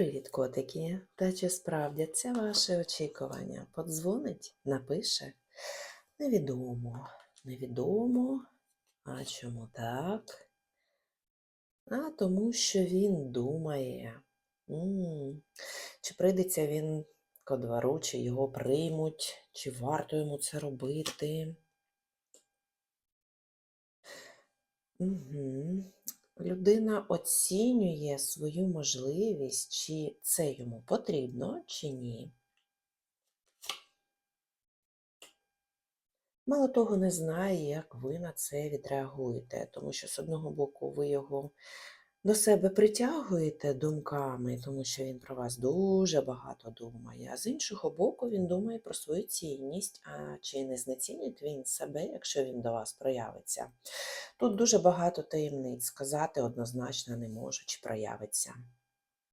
Привіт, котики! Та чи справдяться ваші очікування? Подзвонить, напише? Невідомо. Невідомо. А чому так? А тому, що він думає. М, Чи прийдеться він ко двору, чи його приймуть, чи варто йому це робити? Угу. Людина оцінює свою можливість, чи це йому потрібно, чи ні. Мало того, не знає, як ви на це відреагуєте, тому що з одного боку ви його до себе притягуєте думками, тому що він про вас дуже багато думає, а з іншого боку, він думає про свою цінність, а чи не знецінить він себе, якщо він до вас проявиться. Тут дуже багато таємниць, сказати однозначно не можу, чи проявиться.